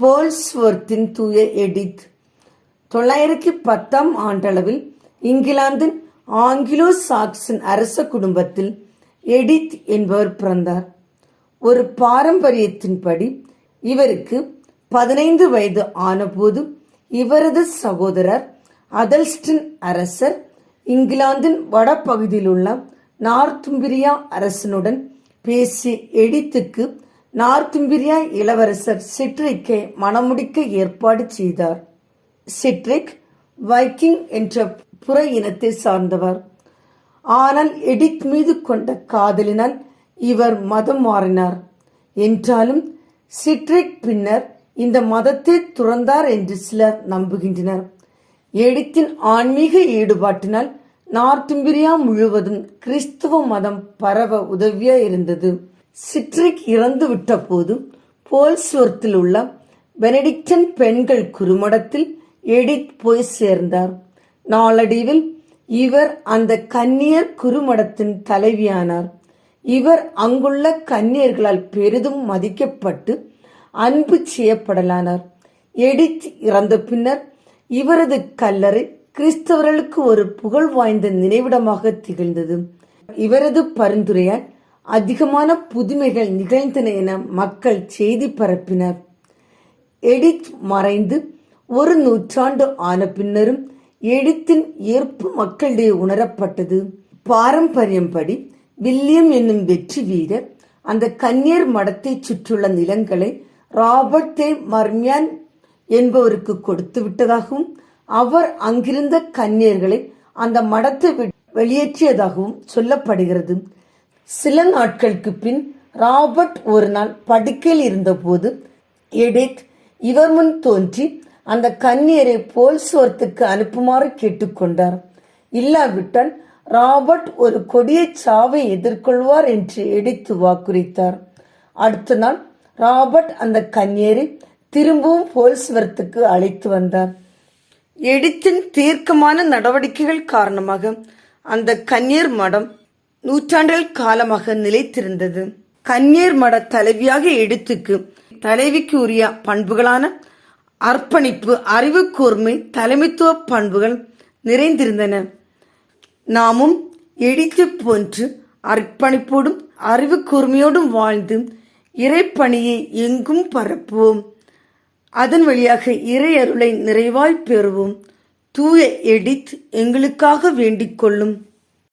போல்ஸ்வொர்த்தின் தூய எடித். தொள்ளாயிரத்தி பத்தாம் ஆண்டளவில் இங்கிலாந்தின் ஆங்கிலோ சாக்சன் அரச குடும்பத்தில் எடித் என்பவர் பிறந்தார். ஒரு பாரம்பரியத்தின்படி இவருக்கு பதினைந்து வயது ஆனபோது இவரது சகோதரர் அதல்ஸ்டன் அரசர் இங்கிலாந்தின் வடபகுதியிலுள்ள நார்த்தும்பிரியா அரசனுடன் பேசி எடித்துக்கு நார்த்தும்பிரியா இளவரசர் சிட்ரிக்கை மணமுடிக்க ஏற்பாடு செய்தார். சிட்ரிக் வைக்கிங் என்ற புற இனத்தை சார்ந்தவர். ஆனால் எடித் மீது கொண்ட காதலினால் இவர் மதம் மாறினார். என்றாலும் சிட்ரிக் பின்னர் இந்த மதத்தை துறந்தார் என்று சிலர் நம்புகின்றனர். எடித்தின் ஆன்மீக ஈடுபாட்டினால் நார்த்தும்பிரியா முழுவதும் கிறிஸ்துவ மதம் பரவ உதவியா இருந்தது. சிட்ரிக் இறந்து விட்ட போது போல்ஸ்வர்த்தில் உள்ள பெனடிக்டன் பெண்கள் குறுமடத்தில் எடித் போய் சேர்ந்தார். நாளடைவில் இவர் அந்த கன்னியர் குறுமடத்தின் தலைவியானார். இவர் அங்குள்ள கன்னியர்களால் பெரிதும் மதிக்கப்பட்டு அன்பு செய்யப்படலானார். எடித் இறந்த பின்னர் இவரது கல்லறை கிறிஸ்தவர்களுக்கு ஒரு புகழ் வாய்ந்த நினைவிடமாக திகழ்ந்தது. இவரது பரிந்துரையால் அதிகமான புதுமைகள் நிகழ்ந்தன என மக்கள் செய்தி பரப்பினர். எடித் மறைந்து ஒரு நூற்றாண்டு ஆன பின்னரும் எடித்தின் ஏற்பு மக்களிடையே உணரப்பட்டது. பாரம்பரியம்படி வில்லியம் என்னும் வெற்றி வீரர் அந்த கன்னியர் மடத்தை சுற்றியுள்ள நிலங்களை ராபர்ட் தே மர்மியான் என்பவருக்கு கொடுத்து விட்டதாகவும் அவர் அங்கிருந்த கன்னியர்களை அந்த மடத்தை வெளியேற்றியதாகவும் சொல்லப்படுகிறது. சில நாட்களுக்கு பின் ராபர்ட் ஒரு நாள் படுக்கையில் இருந்தபோது எடித் இவர் முன் தோன்றி அந்த கன்னியரை போல்ஸ்வர்த்துக்கு அனுப்புமாறு கேட்டுக்கொண்டார். இல்லாவிட்டால் ராபர்ட் ஒரு கொடிய சாவை எதிர்கொள்வார் என்று எடித்து வாக்குறித்தார் அடுத்த நாள் ராபர்ட் அந்த கன்னியரை திரும்பவும் போல்ஸ்வர்த்துக்கு அழைத்து வந்தார். எடித்தின் தீர்க்கமான நடவடிக்கைகள் காரணமாக அந்த கன்னியர் மடம் நூற்றாண்டுகள் காலமாக நிலைத்திருந்தது. கன்னியர் மட தலைவியாக எடுத்துக்கு தலைவிக்கு உரிய பண்புகளான அர்ப்பணிப்பு அறிவு கூர்மை தலைமைத்துவ பண்புகள் நிறைந்திருந்தன. நாமும் எடித்து போன்று அர்ப்பணிப்போடும் அறிவு கூர்மையோடும் வாழ்ந்து இறைப்பணியை எங்கும் பரப்புவோம். அதன் வழியாக இறை அருளை நிறைவாய் பெறுவோம். தூய எடித் எங்களுக்காக வேண்டிக் கொள்ளும்.